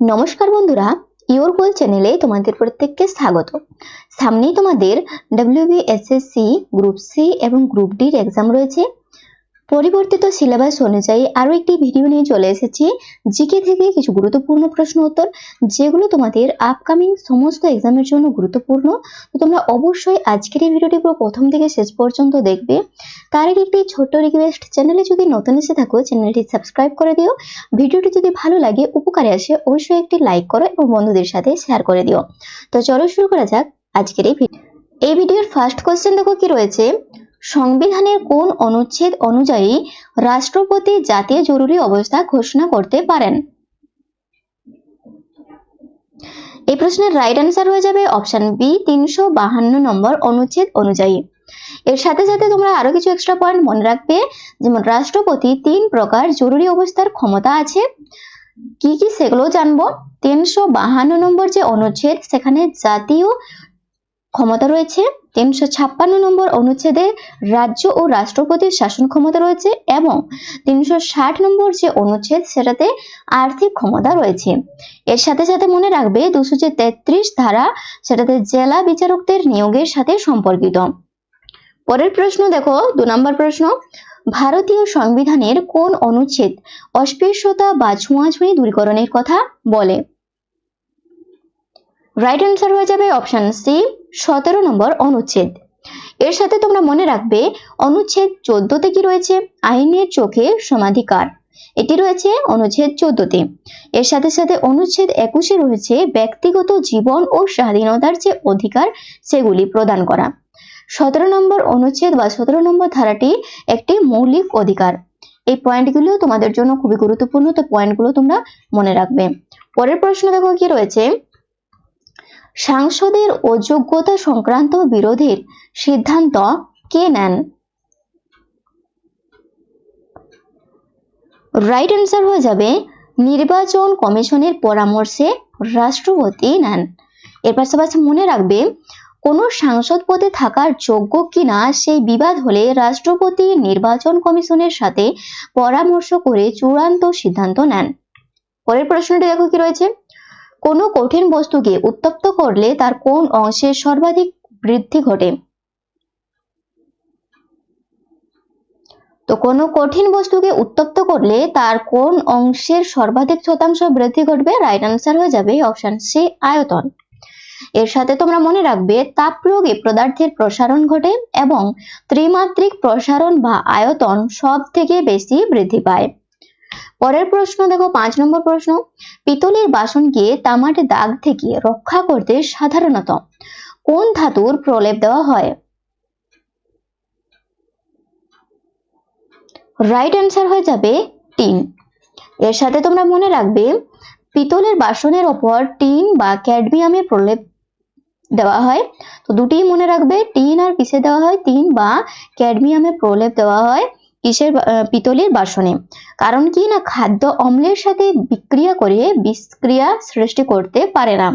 নমস্কার বন্ধুরা ইওর গোল চ্যানেলে তোমাদের প্রত্যেককে স্বাগত। সামনেই তোমাদের ডাব্লিউবিএসএসসি গ্রুপ সি এবং গ্রুপ ডির এক্সাম রয়েছে। পরিবর্তিত সিলেবাস অনুযায়ী আরও একটি ভিডিও নিয়ে চলে এসেছি, জিকে থেকে কিছু গুরুত্বপূর্ণ প্রশ্ন উত্তর, যেগুলো তোমাদের আপকামিং সমস্ত এক্সামের জন্য গুরুত্বপূর্ণ। তো তোমরা অবশ্যই আজকের এই ভিডিওটি পুরো প্রথম থেকে শেষ পর্যন্ত দেখবে। তার একটি ছোট্ট রিকোয়েস্ট চ্যানেলে যদি নতুন এসে থাকো চ্যানেলটি সাবস্ক্রাইব করে দিও। ভিডিওটি যদি ভালো লাগে, উপকারে আসে, অবশ্যই একটি লাইক করো এবং বন্ধুদের সাথে শেয়ার করে দিও। তো চলো শুরু করা যাক আজকের এই ভিডিও এই ভিডিওর ফার্স্ট কোশ্চেন দেখো কি রয়েছে? সংবিধানের কোন অনুচ্ছেদ অনুযায়ী রাষ্ট্রপতি জাতীয় জরুরি অবস্থা ঘোষণা করতে পারেন? এই প্রশ্নের রাইট অ্যান্সার হয়ে যাবে অপশন বি তিনশো বাহান্ন নম্বর অনুচ্ছেদ অনুযায়ী। এর সাথে সাথে তোমরা আরও কিছু এক্সট্রা পয়েন্ট মনে রাখবে, যেমন রাষ্ট্রপতি তিন প্রকার জরুরি অবস্থার ক্ষমতা আছে। কি কি সেগুলো জানব। তিনশো বাহান্ন নম্বর যে অনুচ্ছেদ, সেখানে জাতীয় ক্ষমতা রয়েছে। তিনশো ছাপ্পান্ন নম্বর অনুচ্ছেদে রাজ্য ও রাষ্ট্রপতির শাসন ক্ষমতা রয়েছে এবং তিনশো ষাট নম্বর যে অনুচ্ছেদ, সেটাতে আর্থিক ক্ষমতা রয়েছে। এর সাথে সাথে মনে রাখবে দুশো যে তেত্রিশ ধারা, সেটাতে জেলা বিচারকদের নিয়োগের সাথে সম্পর্কিত। পরের প্রশ্ন দেখো, দু নম্বর প্রশ্ন, ভারতীয় সংবিধানের কোন অনুচ্ছেদ অস্পৃশ্যতা বা ছোঁয়াছুঁয়ি দূরীকরণের কথা বলে? রাইট অ্যান্সার হয়ে যাবে অপশন সি সতেরো নম্বর অনুচ্ছেদ। এর সাথে তোমরা মনে রাখবে, অনুচ্ছেদ চোদ্দতে কি রয়েছে? আইনের চোখে সমাধিকার। এটি রয়েছে অনুচ্ছেদ চোদ্দতে। এর সাথে সাথে অনুচ্ছেদ একুশে রয়েছে ব্যক্তিগত জীবন ও স্বাধীনতার যে অধিকার, সেগুলি প্রদান করা। সতেরো নম্বর অনুচ্ছেদ বা সতেরো নম্বর ধারাটি একটি মৌলিক অধিকার। এই পয়েন্টগুলো তোমাদের জন্য খুবই গুরুত্বপূর্ণ, তো পয়েন্টগুলো তোমরা মনে রাখবে। পরের প্রশ্ন দেখো কি রয়েছে? সাংসদের অযোগ্যতা সংক্রান্ত বিরোধের সিদ্ধান্ত কে নেন? রাইট অ্যান্সার হয়ে যাবে, নির্বাচন কমিশনের পরামর্শে রাষ্ট্রপতি নেন। এর পাশাপাশি মনে রাখবে, কোনো সাংসদ পদে থাকার যোগ্য কিনা সেই বিবাদ হলে রাষ্ট্রপতি নির্বাচন কমিশনের সাথে পরামর্শ করে চূড়ান্ত সিদ্ধান্ত নেন। পরের প্রশ্নটি দেখো কি রয়েছে। কোনো কঠিন বস্তুকে উত্তপ্ত করলে তার কোন অংশে সর্বাধিক বৃদ্ধি ঘটে? তো কোনো কঠিন বস্তুকে উত্তপ্ত করলে তার কোন অংশের সর্বাধিক শতাংশ বৃদ্ধি ঘটবে? রাইট আনসার হয়ে যাবে অপশন সি আয়তন। এর সাথে তোমরা মনে রাখবে, তাপ প্রয়োগে পদার্থের প্রসারণ ঘটে এবং ত্রিমাত্রিক প্রসারণ বা আয়তন সব থেকে বেশি বৃদ্ধি পায়। পরের প্রশ্ন, দেখো পাঁচ নম্বর প্রশ্ন। পিতলের বাসনকে তামাটে দাগ থেকে রক্ষা করতে সাধারণত কোন ধাতুর প্রলেপ দেওয়া হয়? রাইট অ্যান্সার হয়ে যাবে টিন। এর সাথে তোমরা মনে রাখবে, পিতলের বাসনের ওপর টিন বা ক্যাডমিয়ামের প্রলেপ দেওয়া হয়। তো দুটি মনে রাখবে, টিন আর কিসে দেওয়া হয়, টিন বা ক্যাডমিয়ামের প্রলেপ দেওয়া হয়। কিসের পিতলের বাসনে। কারণ কি না, খাদ্য অম্লের সাথে বিক্রিয়া করে বিষক্রিয়া সৃষ্টি করতে পারে না।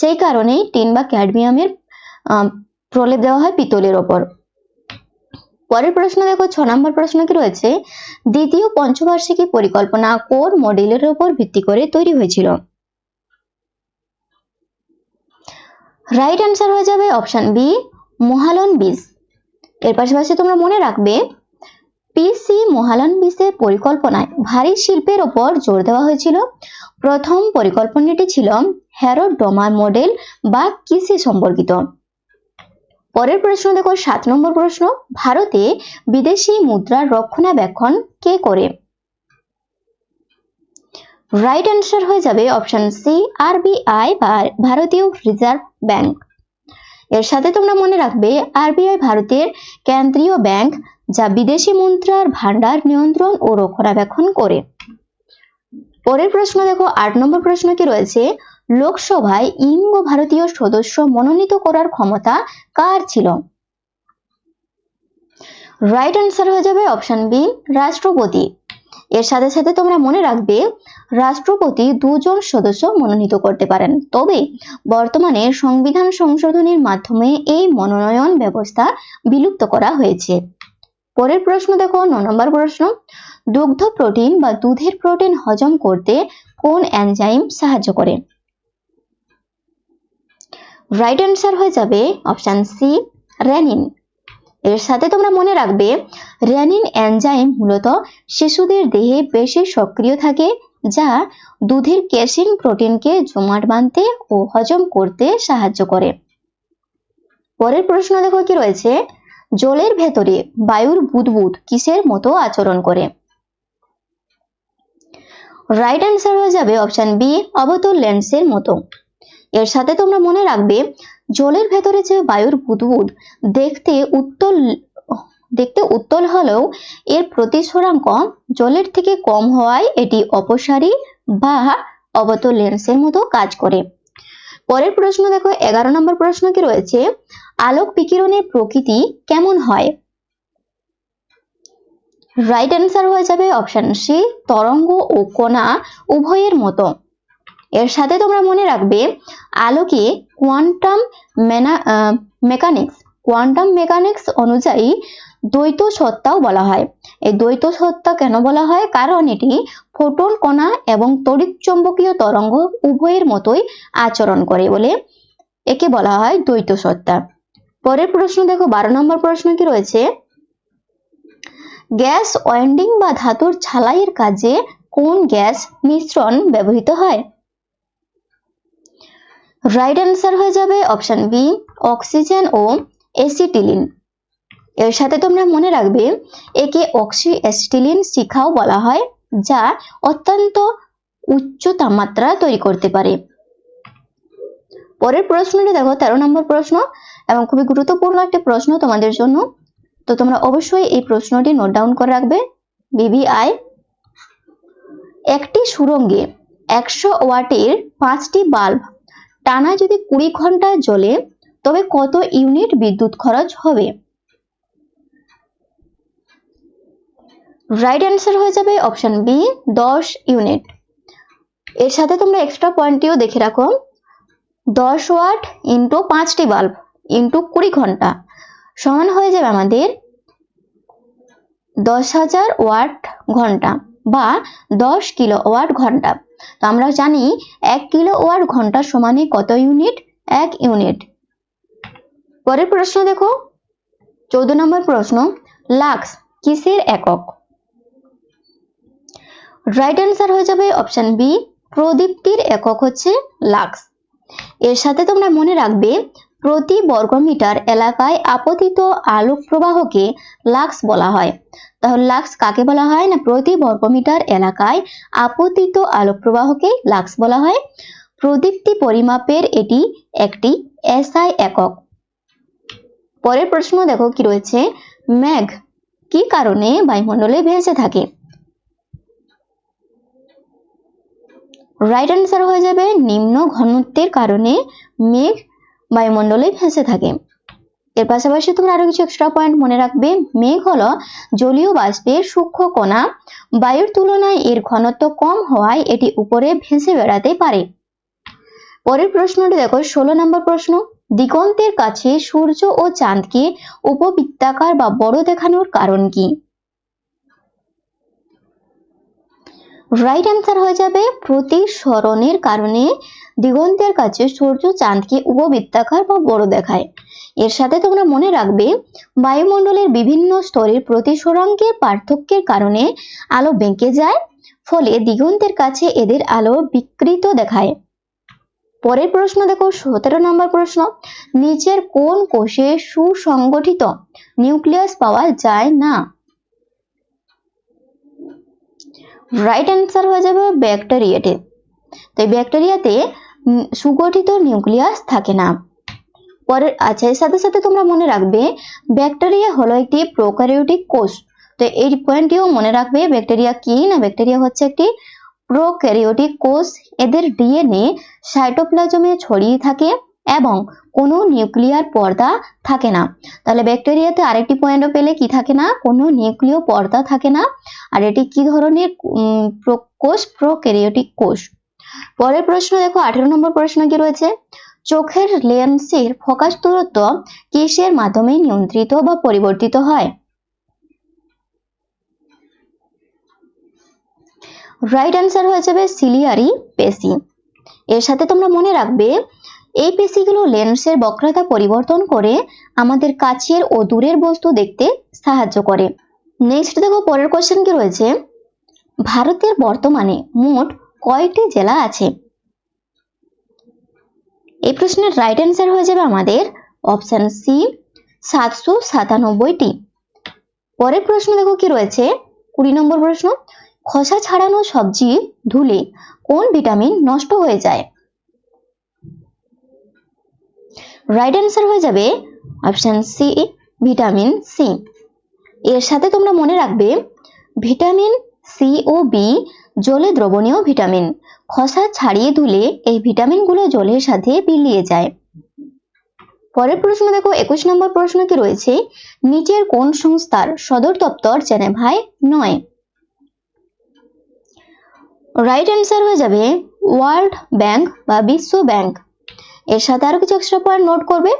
সেই কারণেই টিন বা ক্যাডমিয়ামের প্রলেপ দেওয়া হয় পিতলের ওপর। পরের প্রশ্ন দেখো, ছ নম্বর প্রশ্ন কি রয়েছে? দ্বিতীয় পঞ্চবার্ষিকী পরিকল্পনা কোন মডেলের উপর ভিত্তি করে তৈরি হয়েছিল? রাইট অ্যান্সার হয়ে যাবে অপশন বি মহালন বিষ এর পাশাপাশি তোমরা মনে রাখবে পিসি মহালন বিষের পরিকল্পনায় ভারী শিল্পের ওপর জোর দেওয়া হয়েছিল। প্রথম পরিকল্পনাটি ছিল হ্যারোডোমা মডেল বা কৃষি সম্পর্কিত। পরের প্রশ্ন, দেখো, সাত নম্বর প্রশ্ন, ভারতে বিদেশি মুদ্রার রক্ষণাবেক্ষণ কে করে? রাইট অ্যান্সার হয়ে যাবে অপশন সি আরবিআই বা ভারতীয় রিজার্ভ ব্যাংক এর সাথে তোমরা মনে রাখবে আরবিআই ভারতের কেন্দ্রীয় ব্যাংক যা বিদেশি মুদ্রার ভান্ডার নিয়ন্ত্রণ ও রক্ষণাবেক্ষণ করে। পরের প্রশ্ন দেখো, আট নম্বর প্রশ্ন কি রয়েছে, লোকসভায় ইঙ্গ ভারতীয় সদস্য মনোনীত করার ক্ষমতা কার ছিল? রাইট অ্যান্সার হয়ে যাবে অপশন বি রাষ্ট্রপতি। এর সাথে সাথে তোমরা মনে রাখবে, রাষ্ট্রপতি দুজন সদস্য মনোনীত করতে পারেন। তবে বর্তমানে সংবিধান সংশোধনীর মাধ্যমে এই মনোনয়ন ব্যবস্থা বিলুপ্ত করা হয়েছে। পরের প্রশ্ন দেখো, ন নম্বর প্রশ্ন, দুগ্ধ প্রোটিন বা দুধের প্রোটিন হজম করতে কোন এনজাইম সাহায্য করে? রাইট অ্যান্সার হয়ে যাবে অপশন সি রেনিন এর সাথে তোমরা মনে রাখবে রেনিন এনজাইম মূলত শিশুদের দেহে বেশি সক্রিয় থাকে, যা দুধের ক্যাসিন প্রোটিনকে জমাট বাঁধতে ও হজম করতে সাহায্য করে। পরের প্রশ্ন দেখো কি রয়েছে জলের ভেতরে বায়ুর বুদবুদ কিসের মতো আচরণ করে? রাইট অ্যান্সার হয়ে যাবে অপশন বি অবতল লেন্সের মতো। এর সাথে তোমরা মনে রাখবে, জলের ভেতরে যে বায়ুর বুদবুদ, দেখতে উত্তল দেখতে উত্তল হলেও এর প্রতিসরাঙ্ক জলের থেকে কম হওয়ায় এটি অপসারী বা অবতল লেন্সের মতো কাজ করে। পরের প্রশ্ন দেখো, এগারো নম্বর প্রশ্ন কি রয়েছে? আলোক বিকিরণের প্রকৃতি কেমন হয়? রাইট অ্যান্সার হয়ে যাবে অপশন সি তরঙ্গ ও কণা উভয়ের মতো। এর সাথে তোমরা মনে রাখবে, আলোকে কোয়ান্টাম মেকানিক্স কোয়ান্টাম মেকানিক্স অনুযায়ী দ্বৈত সত্তাও বলা হয়। এই দ্বৈত সত্তা কেন বলা হয়? কারণ এটি ফোটন কণা এবং তড়িৎ চৌম্বকীয় তরঙ্গ উভয়ের মতোই আচরণ করে বলে একে বলা হয় দ্বৈত সত্তা। পরের প্রশ্ন দেখো, বারো নম্বর প্রশ্ন কি রয়েছে? গ্যাস ওয়েন্ডিং বা ধাতুর ছালাইয়ের কাজে কোন গ্যাস মিশ্রণ ব্যবহৃত হয়? রাইট অ্যান্সার হয়ে যাবে অপশন বি, অক্সিজেন ও এসিটিলিন এর সাথে তোমরা মনে রাখবে, একে অক্সি অ্যাসিটিলিন শিখাও বলা হয়, যা অত্যন্ত উচ্চ তাপমাত্রা তৈরি করতে পারে। পরের প্রশ্নটি দেখো, তেরো নম্বর প্রশ্ন এবং খুবই গুরুত্বপূর্ণ একটি প্রশ্ন তোমাদের জন্য। তো তোমরা অবশ্যই এই প্রশ্নটি নোট ডাউন করে রাখবে। বিবিআই একটি সুরঙ্গে একশো ওয়াটের পাঁচটি বাল্ব টানা যদি কুড়ি ঘণ্টা জ্বলে, তবে কত ইউনিট বিদ্যুৎ খরচ হবে? রাইট অ্যান্সার হয়ে যাবে অপশন বি দশ ইউনিট। এর সাথে তোমরা এক্সট্রা পয়েন্টটিও দেখে রাখো। দশ ওয়াট ইন্টু পাঁচটি বাল্ব। ইন্টু কুড়ি ঘণ্টা। সমান হয়ে যাবে আমাদের দশ হাজার ওয়াট ঘণ্টা বা দশ কিলো ওয়াট ঘণ্টা। তো আমরা জানি এক কিলো ওয়াট ঘণ্টা সমানে কত ইউনিট? এক ইউনিট। পরের প্রশ্ন দেখো। চৌদ্দ নম্বর প্রশ্ন, লাক্স কিসের একক? রাইট অ্যান্সার হয়ে যাবে অপশন বি প্রদীপ্তির একক হচ্ছে লাক্স। এর সাথে তোমরা মনে রাখবে প্রতি বর্গমিটার এলাকায় আপতিত আলোক প্রবাহকে লাক্স বলা হয়। তাহলে লাক্স কাকে বলা হয় না প্রতি বর্গমিটার এলাকায় আপতিত আলোক প্রবাহকে লাক্স বলা হয়? প্রদীপ্তি পরিমাপের এটি একটি এসআই একক। পরের প্রশ্ন দেখো কি রয়েছে? ম্যাঘ কি কারণে বায়ুমণ্ডলে ভেসে থাকে? রাইট অ্যান্সার হয়ে যাবে নিম্ন ঘনত্বের কারণে মেঘ বায়ুমণ্ডলে ভেসে থাকে। এর পাশাপাশি তোমরা আরও কিছু এক্সট্রা পয়েন্ট মনে রাখবে। মেঘ হলো জলীয় বাষ্পের সূক্ষ্ম কণা। বায়ুর তুলনায় এর ঘনত্ব কম হওয়ায় এটি উপরে ভেসে বেড়াতে পারে। পরের প্রশ্নটি দেখো, ষোলো নম্বর প্রশ্ন। দিগন্তের কাছে সূর্য ও চাঁদকে উপবৃত্তাকার বা বড় দেখানোর কারণ কি? রাইট অ্যান্সার হয়ে যাবে প্রতিসরণের কারণে দিগন্তের কাছে সূর্য চাঁদকে উপবৃত্তাকার বা বড় দেখায়। এর সাথে তোমরা মনে রাখবে, বায়ুমণ্ডলের বিভিন্ন স্তরের প্রতিসরাঙ্কের পার্থক্যের কারণে আলো বেঁকে যায়, ফলে দিগন্তের কাছে এদের আলো বিকৃত দেখায়। পরের প্রশ্ন দেখো, সতেরো নম্বর প্রশ্ন, নিচের কোন কোষে সুসংগঠিত নিউক্লিয়াস পাওয়া যায় না? রাইট অ্যান্সার হয়ে যাবে ব্যাকটেরিয়াতে তো এই ব্যাকটেরিয়াতে সুগঠিত নিউক্লিয়াস থাকে না। পরের আচ্ছা এর সাথে সাথে তোমরা মনে রাখবে ব্যাকটেরিয়া হলো একটি প্রোক্যারিওটিক কোষ। তো এই পয়েন্টটিও মনে রাখবে ব্যাকটেরিয়া কি না? ব্যাকটেরিয়া হচ্ছে একটি প্রোক্যারিওটিক কোষ। এদের ডিএনএ সাইটোপ্লাজমে ছড়িয়ে থাকে। এবং কোনো নিউক্লিয়ার পর্দা থাকে না। তাহলে ব্যাকটেরিয়াতে আরেকটি পয়েন্টও পেলে কি থাকে না? কোনো নিউক্লিয় পর্দা থাকে না। আর এটি কি ধরনের কোষ? প্রোক্যারিওটিক কোষ। পরের প্রশ্ন দেখো, আঠেরো নম্বর প্রশ্ন কি রয়েছে? চোখের লেন্সের ফোকাস দূরত্ব কিসের মাধ্যমে নিয়ন্ত্রিত বা পরিবর্তিত হয়? রাইট অ্যান্সার হয়ে যাবে সিলিয়ারি পেশি। এর সাথে তোমরা মনে রাখবে এই পেশিগুলো লেন্সের বক্রতা পরিবর্তন করে আমাদের কাছের ও দূরের বস্তু দেখতে সাহায্য করে। নেক্সট দেখো পরের কোশ্চেন কি রয়েছে। ভারতের বর্তমানে মোট কয়টি জেলা আছে? এই প্রশ্নের রাইট অ্যান্সার হয়ে যাবে আমাদের অপশন সি সাতশো সাতানব্বইটি। পরের প্রশ্ন দেখো কি রয়েছে? কুড়ি নম্বর প্রশ্ন, খোসা ছাড়ানো সবজি ধুলে কোন ভিটামিন নষ্ট হয়ে যায়? রাইট অ্যান্সার হয়ে যাবে অপশন সি ভিটামিন সি এর সাথে তোমরা মনে রাখবে ভিটামিন সি ও বি জলে দ্রবণীয় ভিটামিন খসা ছাড়িয়ে ধুলে এই ভিটামিনগুলো জলের সাথে বিলিয়ে যায়। পরের প্রশ্ন দেখো, একুশ নম্বর প্রশ্ন কি রয়েছে, নিচের কোন সংস্থার সদর দপ্তর জেনেভায় নয়? রাইট অ্যান্সার হয়ে যাবে ওয়ার্ল্ড ব্যাংক বা বিশ্ব ব্যাংক এর সাথে আরও কিছু এক্সট্রা পয়েন্ট নোট করবে।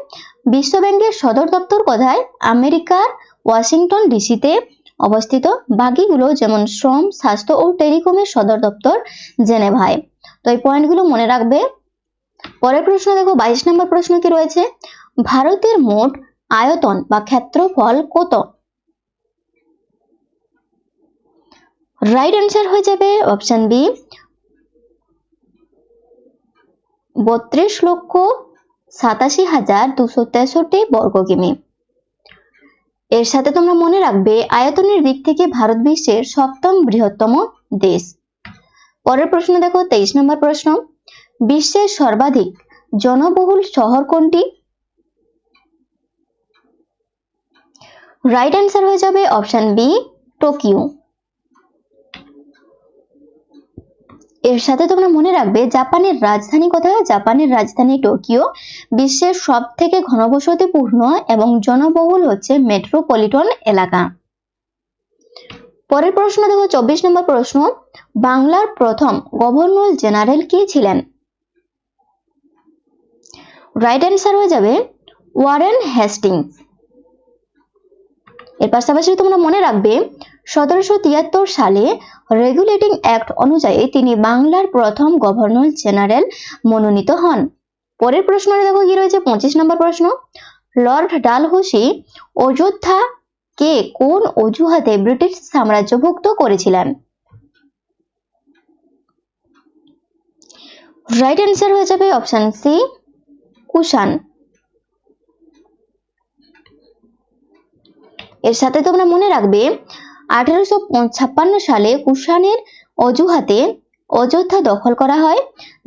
বিশ্ব ব্যাংকের সদর দপ্তর কোথায়? আমেরিকার ওয়াশিংটন ডিসিতে অবস্থিত বাকিগুলো যেমন শ্রম, স্বাস্থ্য ও টেলিকমের সদর দপ্তর জেনেভায়। তো এই পয়েন্টগুলো মনে রাখবে। পরের প্রশ্ন দেখো, বাইশ নম্বর প্রশ্ন কি রয়েছে? ভারতের মোট আয়তন বা ক্ষেত্রফল কত? রাইট অ্যান্সার হয়ে যাবে অপশন বি বত্রিশ লক্ষ সাতাশি হাজার দুশো তেষট্টি বর্গ কিমি এর সাথে তোমরা মনে রাখবে, আয়তনের দিক থেকে ভারত বিশ্বের সপ্তম বৃহত্তম দেশ। পরের প্রশ্ন দেখো, তেইশ নম্বর প্রশ্ন। বিশ্বের সর্বাধিক জনবহুল শহর কোনটি? রাইট অ্যান্সার হয়ে যাবে অপশন বি টোকিও এর সাথে তোমরা মনে রাখবে জাপানের রাজধানী কোথায়? জাপানের রাজধানী টোকিও, বিশ্বের সব থেকে ঘনবসতিপূর্ণ এবং জনবহুল হচ্ছে মেট্রোপলিটন এলাকা। পরের প্রশ্ন দেখো, চব্বিশ নম্বর প্রশ্ন। বাংলার প্রথম গভর্নর জেনারেল কে ছিলেন? রাইট অ্যান্সার হয়ে যাবে ওয়ারেন হেস্টিংস। এর পাশাপাশি তোমরা মনে রাখবে সতেরোশো তিয়াত্তর সালে রেগুলেটিং অ্যাক্ট অনুযায়ী তিনি বাংলার প্রথম গভর্নর জেনারেল মনোনীত হন। পরের প্রশ্নটা দেখো কি রয়েছে? পঁচিশ নম্বর প্রশ্ন। লর্ড ডালহৌসি অযোধ্যা কে কোন অজুহাতে ব্রিটিশ সাম্রাজ্যভুক্ত করেছিলেন? রাইট অ্যান্সার হয়ে যাবে অপশন সি কুষাণ। এর সাথে তোমরা মনে রাখবে আঠারোশো ছাপ্পান্ন সালে কুষাণের অজুহাতে অযোধ্যা দখল করা হয়,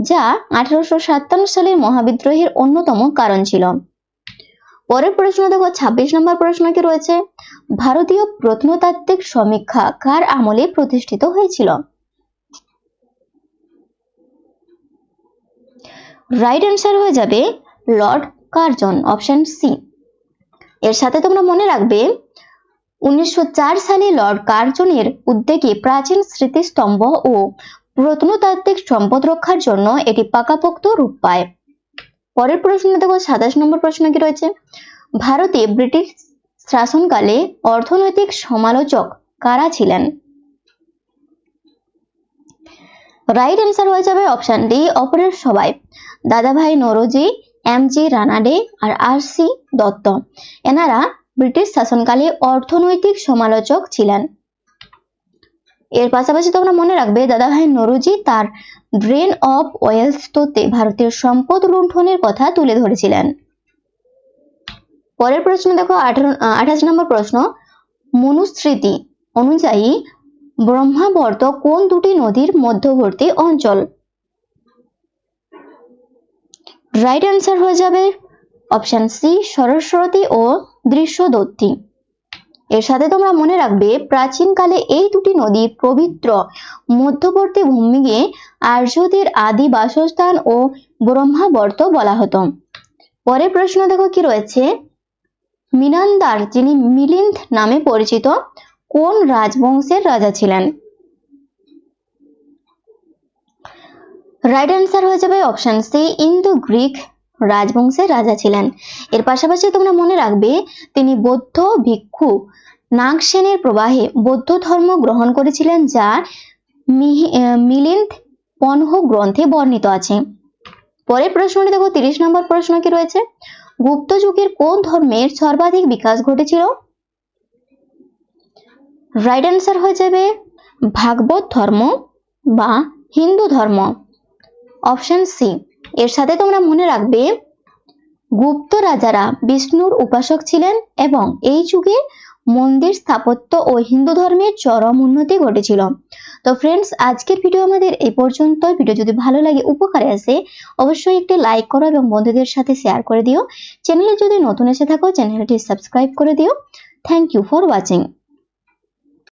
যা আঠারোশো সাতান্ন সালের মহাবিদ্রোহের অন্যতম কারণ ছিল। পরের প্রশ্ন দেখো, ছাব্বিশ নম্বর প্রশ্ন কি রয়েছে? ভারতীয় প্রত্নতাত্ত্বিক সমীক্ষা কার আমলে প্রতিষ্ঠিত হয়েছিল? রাইট অ্যান্সার হয়ে যাবে লর্ড কার্জন অপশন সি এর সাথে তোমরা মনে রাখবে উনিশশো চার সালে লর্ড কার্জনের উদ্যোগে প্রাচীন স্মৃতিস্তম্ভ ও প্রত্নতাত্ত্বিক সম্পদ রক্ষার জন্য এটি পাকাপোক্ত রূপ পায়। পরের প্রশ্ন দেখো, সাতাশ নম্বর প্রশ্ন কি রয়েছে? ভারতে ব্রিটিশ শাসনকালে অর্থনৈতিক সমালোচক কারা ছিলেন? রাইট অ্যান্সার হয়ে যাবে অপশন ডি অপরের সবাই। দাদাভাই নরোজি এম জি রানাডে আর আর সি দত্ত। এনারা ব্রিটিশ শাসনকালে অর্থনৈতিক সমালোচক ছিলেন। এর পাশাপাশি তোমরা মনে রাখবে, দাদাভাই নরুজি তার ড্রেন অফ ওয়েলস তোতে ভারতের সম্পদ লুণ্ঠনের কথা তুলে ধরেছিলেন। পরের প্রশ্ন দেখো আঠাশ নম্বর প্রশ্ন। মনুস্মৃতি অনুযায়ী ব্রহ্মাবর্ত কোন দুটি নদীর মধ্যবর্তী অঞ্চল? রাইট অ্যান্সার হয়ে যাবে অপশন সি সরস্বতী ও দৃশ্যদত্তী। এর সাথে তোমরা মনে রাখবে, প্রাচীনকালে এই দুটি নদী পবিত্র। মধ্যবর্তী ভূমিকে আর্যদের আদি বাসস্থান ও ব্রহ্মাবর্ত বলা হতো। পরের প্রশ্ন দেখো কি রয়েছে? মিনান্দার, যিনি মিলিন্দ নামে পরিচিত, কোন রাজবংশের রাজা ছিলেন? রাইট অ্যান্সার হয়ে যাবে অপশন সি ইন্দো গ্রিক রাজবংশের রাজা ছিলেন। এর পাশাপাশি তোমরা মনে রাখবে, তিনি বৌদ্ধ ভিক্ষু নাগসেনের প্রবাহে বৌদ্ধ ধর্ম গ্রহণ করেছিলেন যা মিলিন্দ পনহ গ্রন্থে বর্ণিত আছে। পরের প্রশ্নটি দেখো, তিরিশ নম্বর প্রশ্ন কি রয়েছে? গুপ্ত যুগের কোন ধর্মের সর্বাধিক বিকাশ ঘটেছিল? রাইট অ্যান্সার হয়ে যাবে, ভাগবত ধর্ম বা হিন্দু ধর্ম। অপশন সি এর সাথে তোমরা মনে রাখবে, গুপ্ত রাজারা বিষ্ণুর উপাসক ছিলেন এবং এই যুগে মন্দির স্থাপত্য ও হিন্দু ধর্মের চরম উন্নতি ঘটেছিল। তো ফ্রেন্ডস আজকের ভিডিও আমাদের এ পর্যন্ত ভিডিও যদি ভালো লাগে, উপকারে আসে, অবশ্যই একটি লাইক করো এবং বন্ধুদের সাথে শেয়ার করে দিও। চ্যানেলে যদি নতুন এসে থাকো চ্যানেলটি সাবস্ক্রাইব করে দিও। Thank you for watching